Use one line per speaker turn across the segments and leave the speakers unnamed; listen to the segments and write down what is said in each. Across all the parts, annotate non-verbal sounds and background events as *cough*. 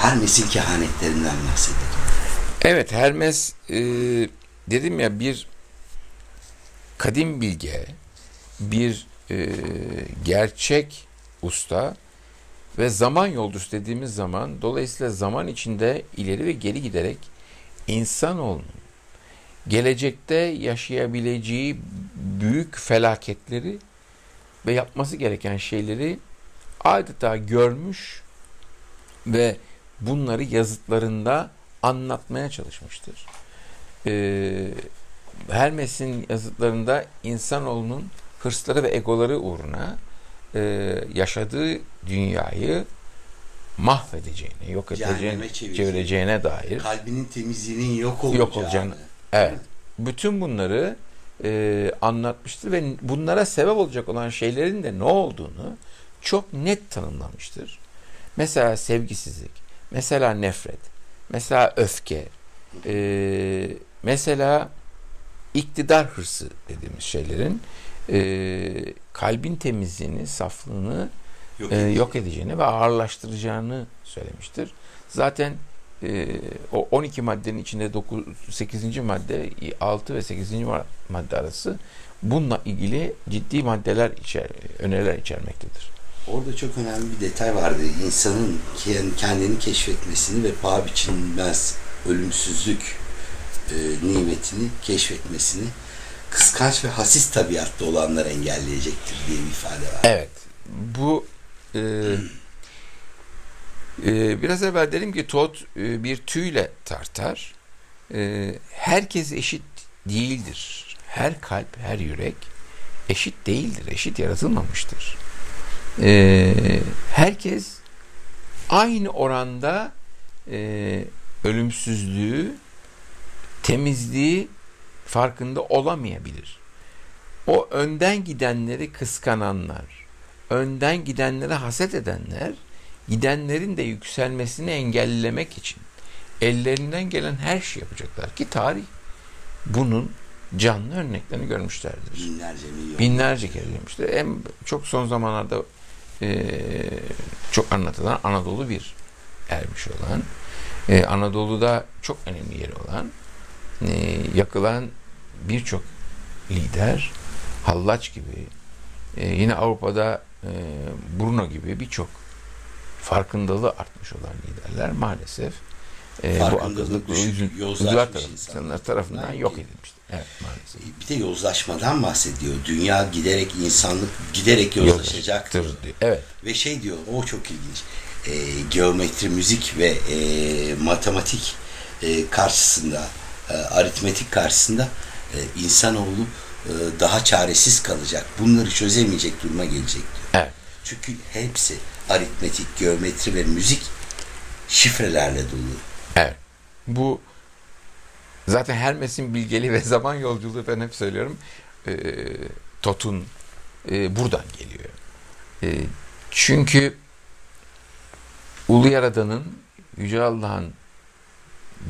Hermes'in kehanetlerinden bahsedelim.
Evet Hermes e, dedim ya bir kadim bilge, bir e, gerçek usta ve zaman yolcusu dediğimiz zaman dolayısıyla zaman içinde ileri ve geri giderek insanoğlunun gelecekte yaşayabileceği büyük felaketleri ve yapması gereken şeyleri adeta görmüş ve bunları yazıtlarında anlatmaya çalışmıştır. Ee, Hermes'in yazıtlarında insanoğlunun hırsları ve egoları uğruna e, yaşadığı dünyayı mahvedeceğine, yok edeceğine,
çevireceğine
dair
Kalbinin temizliğinin yok olacağını.
yok olacağını. Evet. Bütün bunları e, anlatmıştır ve bunlara sebep olacak olan şeylerin de ne olduğunu çok net tanımlamıştır. Mesela sevgisizlik, mesela nefret, mesela öfke, e, mesela iktidar hırsı dediğimiz şeylerin e, kalbin temizliğini, saflığını
Yok
e,
edeceğini.
yok edeceğini ve ağırlaştıracağını söylemiştir. Zaten e, o 12 maddenin içinde 9, 8. madde 6 ve 8. ma- madde arası bununla ilgili ciddi maddeler içer, öneriler içermektedir.
Orada çok önemli bir detay vardı. İnsanın ke- kendini keşfetmesini ve paha biçilmez ölümsüzlük e, nimetini keşfetmesini kıskanç ve hasis tabiatta olanlar engelleyecektir diye bir ifade var.
Evet. Bu e, *clears throat* e, biraz evvel dedim ki Tot e, bir tüyle tartar. E, herkes eşit değildir. Her kalp, her yürek eşit değildir. Eşit yaratılmamıştır. E, herkes aynı oranda e, ölümsüzlüğü, temizliği farkında olamayabilir. O önden gidenleri kıskananlar, önden gidenlere haset edenler, gidenlerin de yükselmesini engellemek için ellerinden gelen her şey yapacaklar ki tarih bunun canlı örneklerini görmüşlerdir.
Binlerce milyon.
Binlerce kere görmüştür. En çok son zamanlarda eee, çok anlatılan Anadolu bir ermiş olan, eee, Anadolu'da çok önemli yeri olan, eee, yakılan birçok lider, Hallaç gibi, eee, yine Avrupa'da eee, Bruno gibi birçok farkındalığı artmış olan liderler maalesef eee, bu
Farkındalığı
akıllı
düşük,
uyuzlar
yozlaşmış
tarafından,
insanlar.
yok edilmiştir. Evet maalesef.
Bir de yozlaşmadan bahsediyor. Dünya giderek insanlık giderek yozlaşacaktır.
Yozlaşacaktır diyor. Evet.
Ve şey diyor, o çok ilginç. E, geometri, müzik ve e, matematik e, karşısında, e, aritmetik karşısında e, insanoğlu e, daha çaresiz kalacak. Bunları çözemeyecek duruma gelecek diyor.
Evet.
Çünkü hepsi aritmetik, geometri ve müzik şifrelerle dolu.
Evet. Bu zaten Hermes'in bilgeliği ve zaman yolculuğu ben hep söylüyorum. E, Tot'un e, buradan geliyor. E, çünkü Ulu Yaradan'ın Yüce Allah'ın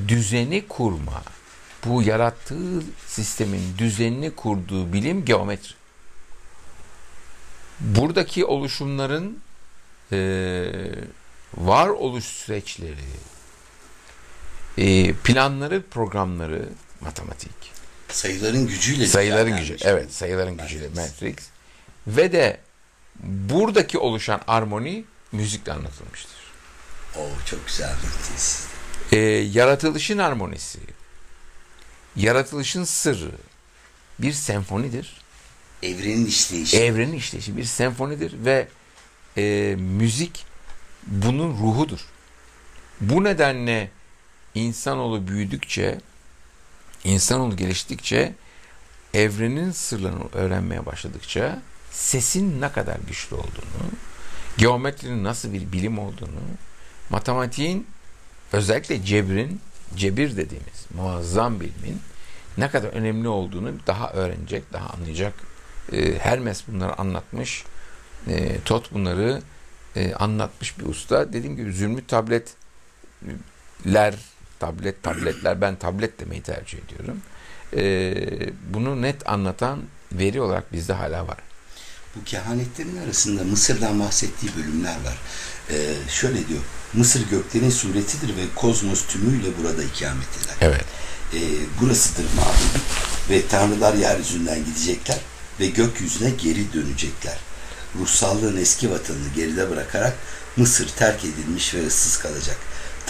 düzeni kurma, bu yarattığı sistemin düzenini kurduğu bilim geometri. Buradaki oluşumların e, varoluş süreçleri, e, planları, programları matematik.
Sayıların gücüyle
Sayıların gücü.
düzenlenmiş.
Evet, sayıların gücüyle
Matrix.
Matrix. Ve de buradaki oluşan armoni müzikle anlatılmıştır.
Oo, çok güzel bir tesis.
E, yaratılışın armonisi, yaratılışın sırrı bir senfonidir.
Evrenin işleyişi.
Evrenin işleyişi bir senfonidir ve e, müzik bunun ruhudur. Bu nedenle insanoğlu büyüdükçe, insanoğlu geliştikçe, evrenin sırlarını öğrenmeye başladıkça sesin ne kadar güçlü olduğunu, geometrinin nasıl bir bilim olduğunu, matematiğin özellikle cebrin, cebir dediğimiz muazzam bilimin ne kadar önemli olduğunu daha öğrenecek, daha anlayacak. E, Hermes bunları anlatmış. E, Tot bunları e, anlatmış bir usta. Dediğim gibi zümrüt tabletler, tablet, tabletler, ben tablet demeyi tercih ediyorum. E, bunu net anlatan veri olarak bizde hala var.
Bu kehanetlerin arasında Mısır'dan bahsettiği bölümler var. Ee, şöyle diyor, Mısır göklerin suretidir ve kozmos tümüyle burada ikamet eder.
Evet.
E, burasıdır mabedi ve tanrılar yeryüzünden gidecekler ve gökyüzüne geri dönecekler. Ruhsallığın eski vatanını geride bırakarak Mısır terk edilmiş ve ıssız kalacak.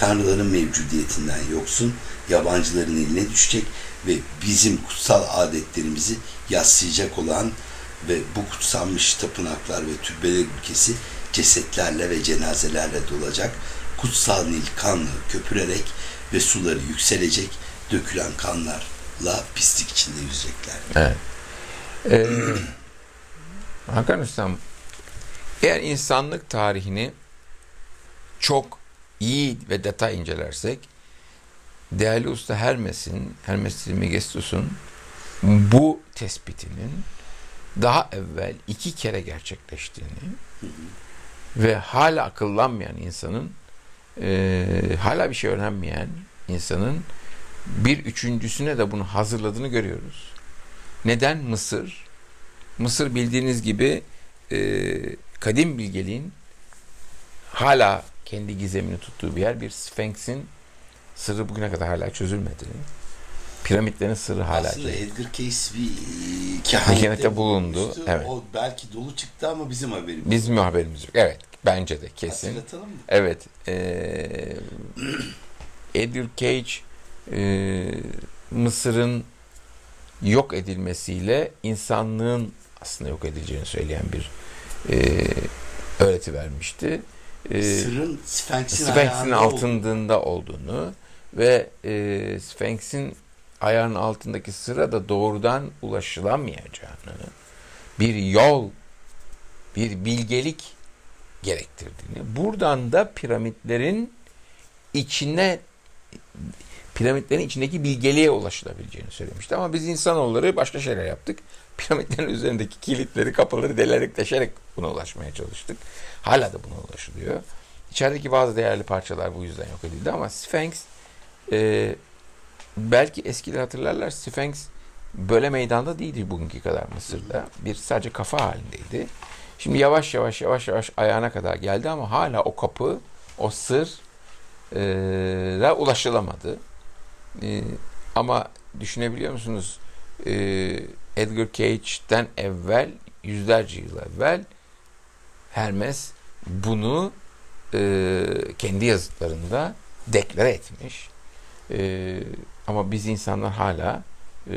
Tanrıların mevcudiyetinden yoksun, yabancıların eline düşecek ve bizim kutsal adetlerimizi yassıyacak olan ve bu kutsanmış tapınaklar ve türbeler ülkesi cesetlerle ve cenazelerle dolacak. Kutsal Nil kanla köpürerek ve suları yükselecek, dökülen kanlarla pislik içinde yüzecekler.
Evet. Ee, *clears throat* Hakan Ustam, eğer insanlık tarihini çok iyi ve detay incelersek, değerli usta Hermes'in, Hermes Trismegistus'un bu tespitinin daha evvel iki kere gerçekleştiğini ve hala akıllanmayan insanın, e, hala bir şey öğrenmeyen insanın bir üçüncüsüne de bunu hazırladığını görüyoruz. Neden Mısır? Mısır bildiğiniz gibi e, kadim bilgeliğin hala kendi gizemini tuttuğu bir yer. Bir Sphinx'in sırrı bugüne kadar hala çözülmedi. Piramitlerin sırrı hala
Aslında
çözülmedi.
Edgar Cayce bir e,
Kehanette bulundu,
bulunmuştu.
evet.
O belki dolu çıktı ama bizim haberimiz.
Bizim mi haberimiz yok? Evet. Bence de kesin.
Hatırlatalım mı?
Evet. eee *clears throat* Edgar Cage eee, Mısır'ın yok edilmesiyle insanlığın aslında yok edileceğini söyleyen bir eee, öğreti vermişti.
Sırrın Sphinx'in,
Sphinx'in altında olduğunu ve eee Sphinx'in ayağının altındaki sıra da doğrudan ulaşılamayacağını, bir yol, bir bilgelik gerektirdiğini, buradan da piramitlerin içine piramitlerin içindeki bilgeliğe ulaşılabileceğini söylemişti. Ama biz insanoğulları başka şeyler yaptık. Piramitlerin üzerindeki kilitleri, kapıları delerek, deşerek buna ulaşmaya çalıştık. Hala da buna ulaşılıyor. İçerideki bazı değerli parçalar bu yüzden yok edildi ama Sphinx e, belki eskiler hatırlarlar Sphinx böyle meydanda değildi bugünkü kadar Mısır'da. Bir sadece kafa halindeydi. Şimdi yavaş yavaş yavaş yavaş ayağına kadar geldi ama hala o kapı, o sır e, ulaşılamadı. E, ama düşünebiliyor musunuz? E, Edgar Cage'den evvel, yüzlerce yıl evvel Hermes bunu e, kendi yazıtlarında deklare etmiş. E, ama biz insanlar hala e,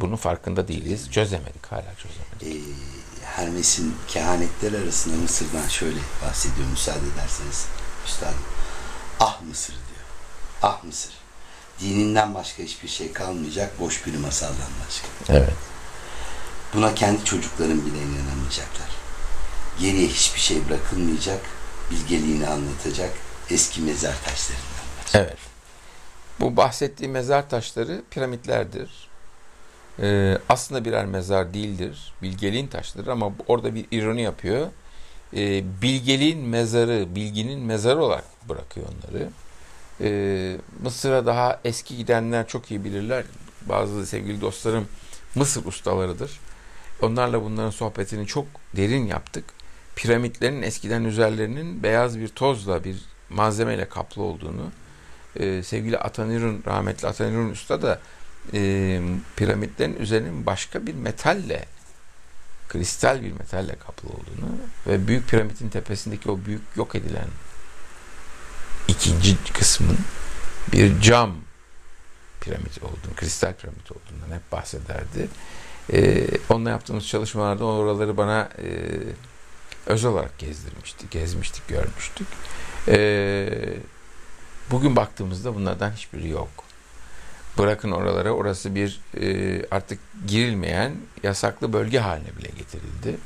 bunun farkında değiliz. Çözemedik, hala çözemedik.
e, Hermes'in kehanetler arasında Mısır'dan şöyle bahsediyor müsaade ederseniz üstadım. Ah Mısır diyor. Ah Mısır. Dininden başka hiçbir şey kalmayacak, boş bir masaldan başka.
Evet.
Buna kendi çocukların bile inanamayacaklar. Geriye hiçbir şey bırakılmayacak, bilgeliğini anlatacak eski mezar taşlarından başka.
Evet. Bu bahsettiği mezar taşları piramitlerdir. Ee, aslında birer mezar değildir. Bilgeliğin taşları ama orada bir ironi yapıyor. Ee, bilgeliğin mezarı, bilginin mezarı olarak bırakıyor onları. Ee, Mısır'a daha eski gidenler çok iyi bilirler. Bazı sevgili dostlarım Mısır ustalarıdır. Onlarla bunların sohbetini çok derin yaptık. Piramitlerin eskiden üzerlerinin beyaz bir tozla, bir malzemeyle kaplı olduğunu, e, sevgili Atanirun, rahmetli Atanirun Usta da e, piramitlerin üzerinin başka bir metalle, kristal bir metalle kaplı olduğunu ve büyük piramidin tepesindeki o büyük yok edilen ikinci kısmın bir cam piramit olduğunu, kristal piramit olduğundan hep bahsederdi. E, onunla yaptığımız çalışmalarda oraları bana e, özel olarak gezdirmişti, gezmiştik, görmüştük. E, bugün baktığımızda bunlardan hiçbiri yok. Bırakın oralara, orası bir e, artık girilmeyen yasaklı bölge haline bile getirildi.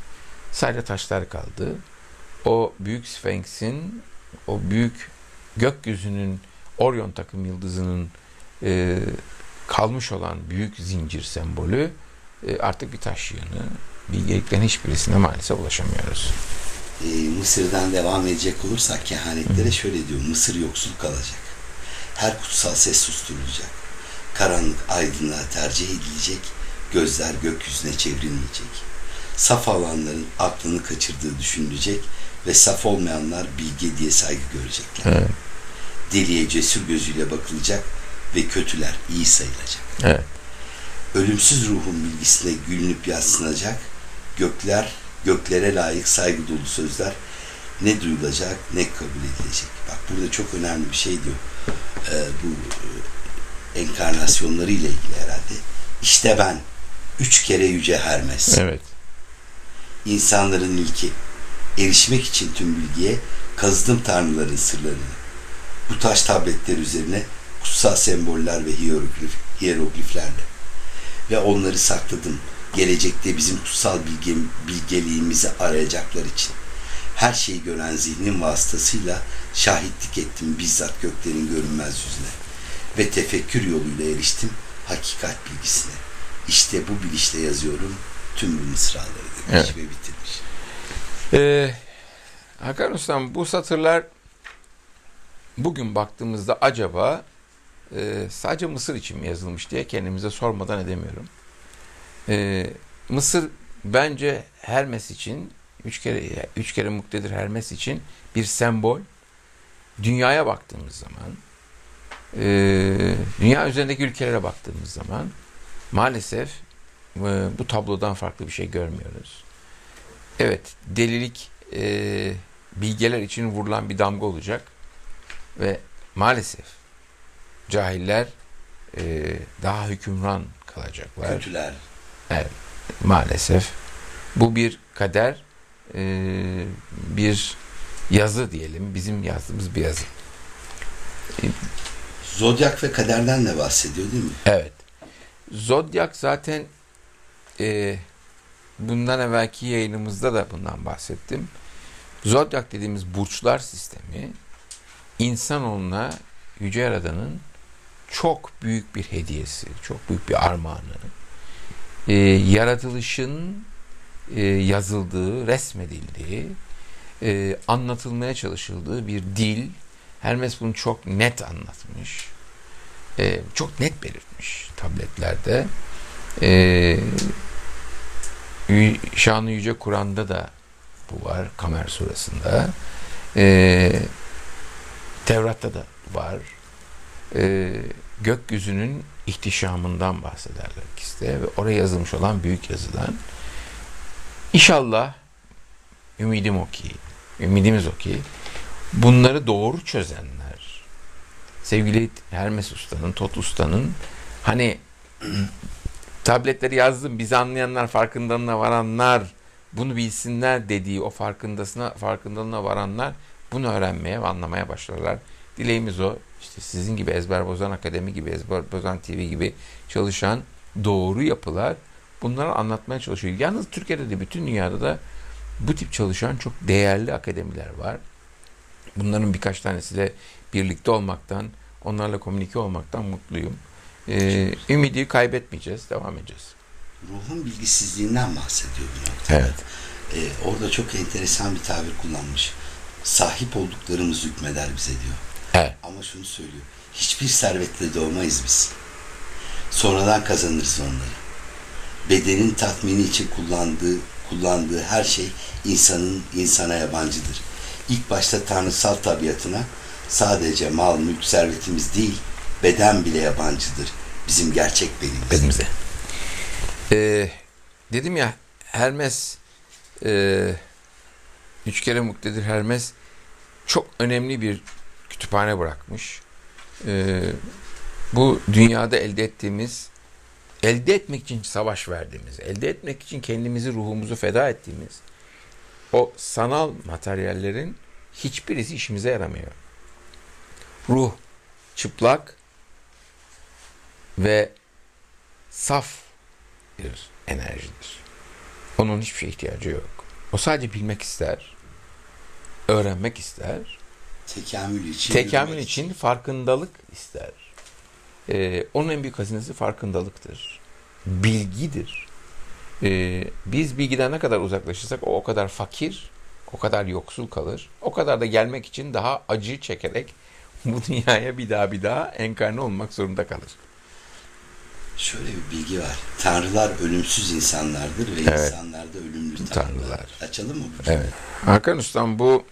Sadece taşlar kaldı. O büyük Sphinx'in, o büyük gökyüzünün, Orion takım yıldızının e, kalmış olan büyük zincir sembolü e, artık bir taş yığını. Bilgeliklerin hiçbirisine maalesef ulaşamıyoruz.
e, Mısır'dan devam edecek olursak kehanetlere şöyle diyor. Mısır yoksul kalacak. Her kutsal ses susturulacak. Karanlık aydınlığa tercih edilecek. Gözler gökyüzüne çevrilmeyecek. Saf alanların aklını kaçırdığı düşünülecek ve saf olmayanlar bilge diye saygı görecekler.
Evet.
Deliye cesur gözüyle bakılacak ve kötüler iyi sayılacak.
Evet.
Ölümsüz ruhun bilgisine gülünüp yatsınacak, gökler, göklere layık saygı dolu sözler ne duyulacak ne kabul edilecek. Bak burada çok önemli bir şey diyor. Ee, bu e, enkarnasyonları ile ilgili herhalde. İşte ben, üç kere yüce Hermes.
Evet.
İnsanların ilki. Erişmek için tüm bilgiye kazıdım tanrıların sırlarını. Bu taş tabletler üzerine kutsal semboller ve hieroglif, hierogliflerle. Ve onları sakladım. Gelecekte bizim kutsal bilge, bilgeliğimizi arayacaklar için. Her şeyi gören zihnin vasıtasıyla şahitlik ettim bizzat göklerin görünmez yüzüne. Ve tefekkür yoluyla eriştim hakikat bilgisine. İşte bu bilinçle yazıyorum tüm bu mısraları demiş
Evet.
ve bitirmiş.
Ee, Hakan Ustam bu satırlar bugün baktığımızda acaba e, sadece Mısır için mi yazılmış diye kendimize sormadan edemiyorum. Ee, Mısır bence Hermes için üç kere üç kere muktedir Hermes için bir sembol. Dünyaya baktığımız zaman e, dünya üzerindeki ülkelere baktığımız zaman maalesef e, bu tablodan farklı bir şey görmüyoruz. Evet, delilik e, bilgeler için vurulan bir damga olacak ve maalesef cahiller e, daha hükümran kalacaklar.
Kötüler.
Maalesef bu bir kader, e, bir yazı diyelim, bizim yazdığımız bir yazı.
Zodyak ve kaderden de bahsediyor değil mi?
Evet. Zodyak zaten e, bundan evvelki yayınımızda da bundan bahsettim. Zodyak dediğimiz burçlar sistemi insanoğluna Yüce Yaradan'ın çok büyük bir hediyesi, çok büyük bir armağanı. E, yaratılışın e, yazıldığı, resmedildiği, e, anlatılmaya çalışıldığı bir dil. Hermes bunu çok net anlatmış. E, çok net belirtmiş tabletlerde. E, Şanlı Yüce Kur'an'da da bu var. Kamer surasında. E, Tevrat'ta da var. E, gökyüzünün ihtişamından bahsederler ikisi de ve oraya yazılmış olan büyük yazıdan. İnşallah ümidim o ki, ümidimiz o ki bunları doğru çözenler, sevgili Hermes Usta'nın, Tot Usta'nın hani *clears throat* tabletleri yazdım bizi anlayanlar, farkındalığına varanlar bunu bilsinler dediği o farkındasına, farkındalığına varanlar bunu öğrenmeye ve anlamaya başlarlar. Dileğimiz o. İşte sizin gibi Ezber Bozan Akademi gibi, Ezber Bozan TV gibi çalışan doğru yapılar bunları anlatmaya çalışıyor. Yalnız Türkiye'de de bütün dünyada da bu tip çalışan çok değerli akademiler var. Bunların birkaç tanesiyle birlikte olmaktan, onlarla komünike olmaktan mutluyum. Ee, ümidi kaybetmeyeceğiz, devam edeceğiz.
Ruhun bilgisizliğinden bahsediyor bir noktada.
Evet.
Ee, orada çok enteresan bir tabir kullanmış. Sahip olduklarımız hükmeder bize diyor.
Evet.
Ama şunu söylüyor. Hiçbir servetle doğmayız biz. Sonradan kazanırız onları. Bedenin tatmini için kullandığı kullandığı her şey insanın insana yabancıdır. İlk başta tanrısal tabiatına sadece mal, mülk, servetimiz değil, beden bile yabancıdır. Bizim gerçek benimiz.
Bedimize. Ee, dedim ya Hermes e, üç kere muktedir Hermes çok önemli bir kütüphane bırakmış. Ee, bu dünyada elde ettiğimiz elde etmek için savaş verdiğimiz, elde etmek için kendimizi, ruhumuzu feda ettiğimiz o sanal materyallerin hiçbirisi işimize yaramıyor. Ruh çıplak ve saf bir enerjidir. Onun hiçbir şeye ihtiyacı yok. O sadece bilmek ister, öğrenmek ister,
Tekamül için.
tekamül için farkındalık ister. Ee, onun en büyük hazinesi farkındalıktır. Bilgidir. Ee, biz bilgiden ne kadar uzaklaşırsak o o kadar fakir, o kadar yoksul kalır. O kadar da gelmek için daha acı çekerek bu *laughs* dünyaya bir daha bir daha enkarne olmak zorunda kalır.
Şöyle bir bilgi var. Tanrılar ölümsüz insanlardır ve
Evet.
insanlar da ölümlü tanrılar.
Tanrılar.
Açalım mı bu?
Evet. Hakan Ustam bu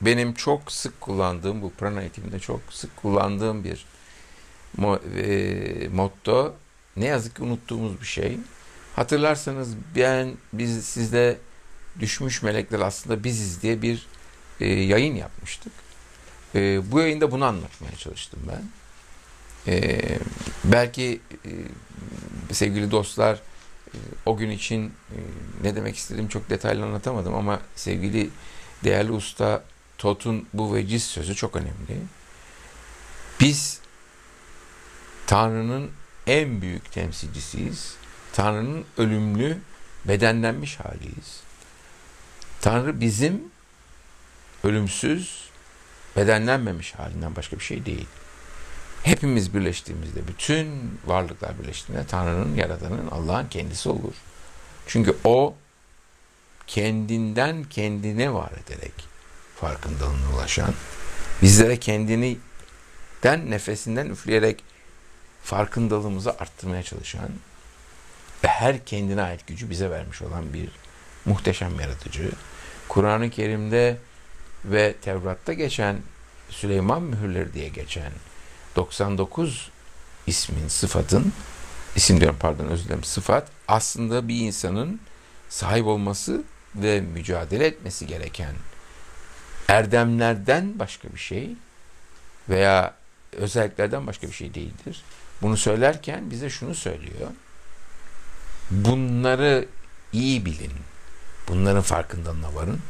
benim çok sık kullandığım, bu prana eğitiminde çok sık kullandığım bir mo- e, motto. Ne yazık ki unuttuğumuz bir şey. Hatırlarsanız ben biz sizde düşmüş melekler aslında biziz diye bir e, yayın yapmıştık. E, bu yayında bunu anlatmaya çalıştım ben. E, belki e, sevgili dostlar e, o gün için e, ne demek istediğimi çok detaylı anlatamadım ama sevgili değerli usta Tot'un bu veciz sözü çok önemli. Biz Tanrı'nın en büyük temsilcisiyiz. Tanrı'nın ölümlü, bedenlenmiş haliyiz. Tanrı bizim ölümsüz, bedenlenmemiş halinden başka bir şey değil. Hepimiz birleştiğimizde, bütün varlıklar birleştiğinde Tanrı'nın, Yaradan'ın, Allah'ın kendisi olur. Çünkü O kendinden kendine var ederek farkındalığına ulaşan, bizlere kendinden nefesinden üfleyerek farkındalığımızı arttırmaya çalışan ve her kendine ait gücü bize vermiş olan bir muhteşem yaratıcı. Kur'an-ı Kerim'de ve Tevrat'ta geçen Süleyman mühürleri diye geçen 99 ismin, sıfatın, isim diyorum pardon özür dilerim, sıfat aslında bir insanın sahip olması ve mücadele etmesi gereken erdemlerden başka bir şey veya özelliklerden başka bir şey değildir. Bunu söylerken bize şunu söylüyor. Bunları iyi bilin. Bunların farkındalığına varın.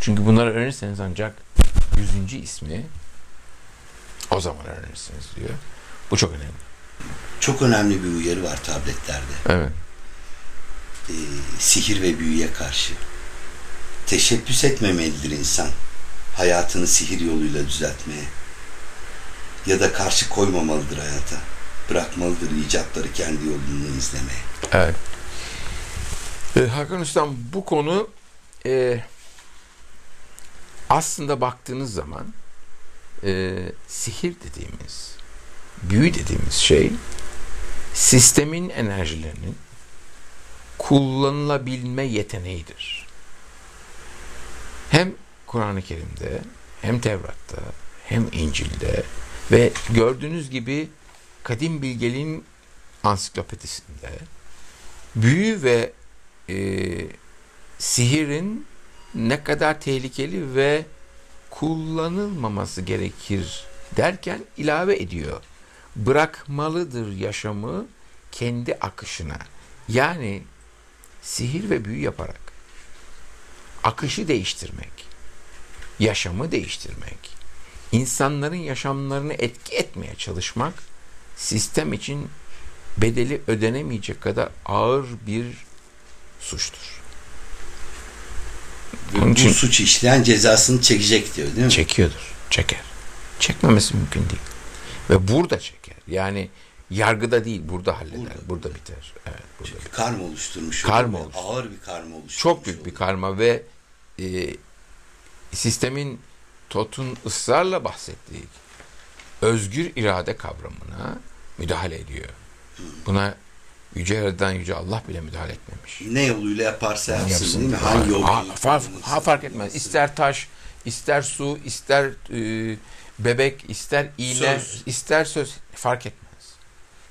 Çünkü bunları öğrenirseniz ancak yüzüncü ismi o zaman öğrenirsiniz diyor. Bu çok önemli.
Çok önemli bir uyarı var tabletlerde.
Evet.
Ee, sihir ve büyüye karşı. Teşebbüs etmemelidir insan. Hayatını sihir yoluyla düzeltmeye. Ya da karşı koymamalıdır hayata. Bırakmalıdır icatları kendi yolunu izlemeye.
Evet. Ee, Hakan Ustam bu konu e, aslında baktığınız zaman e, sihir dediğimiz, büyü dediğimiz şey sistemin enerjilerinin kullanılabilme yeteneğidir. Hem Kur'an-ı Kerim'de, hem Tevrat'ta, hem İncil'de ve gördüğünüz gibi Kadim Bilgeliğin ansiklopedisinde büyü ve e, sihirin ne kadar tehlikeli ve kullanılmaması gerekir derken ilave ediyor. Bırakmalıdır yaşamı kendi akışına. Yani sihir ve büyü yaparak akışı değiştirmek, yaşamı değiştirmek, insanların yaşamlarını etki etmeye çalışmak sistem için bedeli ödenemeyecek kadar ağır bir suçtur. Onun
bu
için-
suç işleyen cezasını çekecek diyor değil mi?
Çekiyordur. Çeker. Çekmemesi mümkün değil. Ve burada çeker. Yani yargıda değil burada halleder. Burada,
Burada.
biter. Evet, burada.
Çünkü karma oluşturmuş.
Karma oluşturmuş.
Ağır bir karma oluşturmuş.
Çok büyük bir
oluyor.
karma ve e, sistemin TOT'un ısrarla bahsettiği özgür irade kavramına müdahale ediyor. Buna Yüce Yaradan Yüce Allah bile müdahale etmemiş.
Ne yoluyla yaparsa yapsın,
Yapsın.
değil mi? Hangi yol?
ha, fark, ha, fark etmez. İster taş, ister su, ister e, bebek, ister iğne,
Söz.
ister söz fark etmez.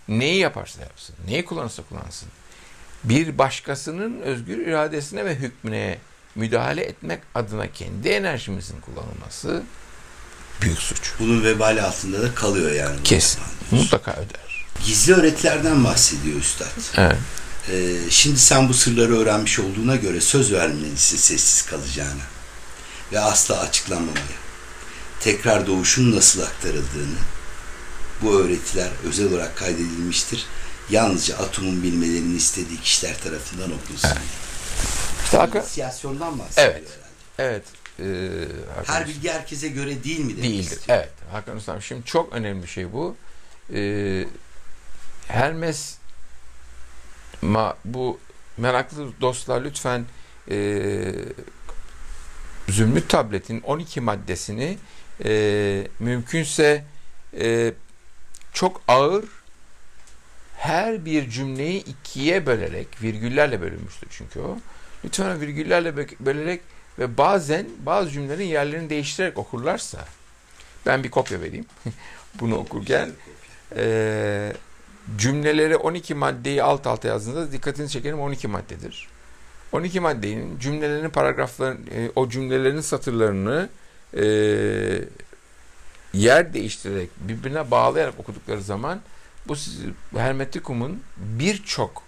Neyi yaparsa yapsın, neyi kullanırsa kullansın. Bir başkasının özgür iradesine ve hükmüne müdahale etmek adına kendi enerjimizin kullanılması büyük suç.
Bunun vebali altında da kalıyor yani.
Kesin. Mutlaka öder.
Gizli öğretilerden bahsediyor Üstad.
Evet.
Ee, şimdi sen bu sırları öğrenmiş olduğuna göre söz vermelisin sessiz kalacağına ve asla açıklanmamaya. Tekrar doğuşun nasıl aktarıldığını, bu öğretiler özel olarak kaydedilmiştir. Yalnızca atomun bilmelerini istediği kişiler tarafından okunsun.
İşte Hakan,
İnisiyasyondan bahsediyor
Evet.
herhalde.
evet. e, Hakan
Her bilgi herkese göre değil mi demek
değildir.
istiyor.
Evet. Hakan Ustam şimdi çok önemli bir şey bu. Ee, Hermes ma, bu meraklı dostlar lütfen e, Zümrüt tabletin 12 maddesini e, mümkünse e, çok ağır her bir cümleyi ikiye bölerek, virgüllerle bölünmüştür çünkü o. Lütfen virgüllerle bö- bölerek ve bazen bazı cümlelerin yerlerini değiştirerek okurlarsa, ben bir kopya vereyim. *laughs* Bunu okurken e, cümleleri 12 maddeyi alt alta yazdığınızda dikkatinizi çekerim 12 maddedir. 12 maddenin cümlelerin paragrafların e, o cümlelerin satırlarını e, yer değiştirerek birbirine bağlayarak okudukları zaman bu Hermetikum'un birçok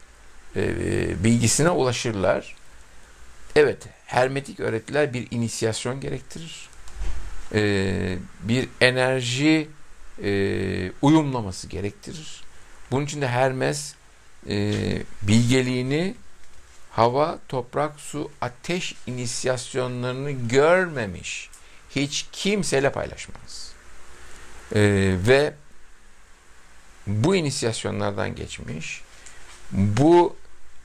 e, bilgisine ulaşırlar. Evet, hermetik öğretiler bir inisiyasyon gerektirir. E, bir enerji e, uyumlaması gerektirir. Bunun için de Hermes e, bilgeliğini hava, toprak, su, ateş inisiyasyonlarını görmemiş hiç kimseyle paylaşmaz. Ee, ve bu inisiyasyonlardan geçmiş, bu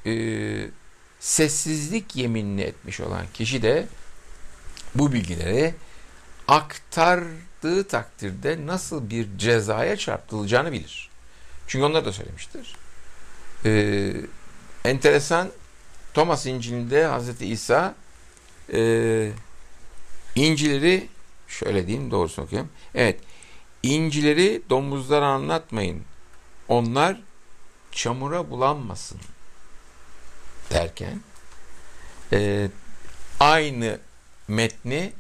e, sessizlik yeminini etmiş olan kişi de bu bilgileri aktardığı takdirde nasıl bir cezaya çarptırılacağını bilir. Çünkü onlar da söylemiştir. Ee, enteresan Thomas İncil'inde Hazreti İsa e, incileri şöyle diyeyim doğrusunu okuyayım. Evet. İncileri domuzlara anlatmayın. Onlar çamura bulanmasın derken e, aynı metni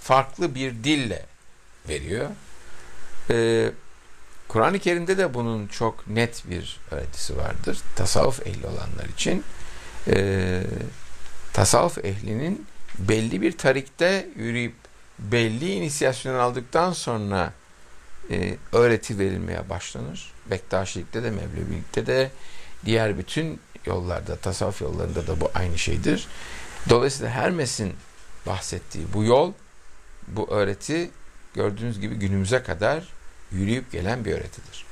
farklı bir dille veriyor. E, Kur'an-ı Kerim'de de bunun çok net bir öğretisi vardır. Tasavvuf ehli olanlar için. E, tasavvuf ehlinin belli bir tarikte yürüyüp belli inisiyasyonu aldıktan sonra e, öğreti verilmeye başlanır. Bektaşilikte de, Mevlevilikte de, diğer bütün yollarda, tasavvuf yollarında da bu aynı şeydir. Dolayısıyla Hermes'in bahsettiği bu yol, bu öğreti gördüğünüz gibi günümüze kadar yürüyüp gelen bir öğretidir.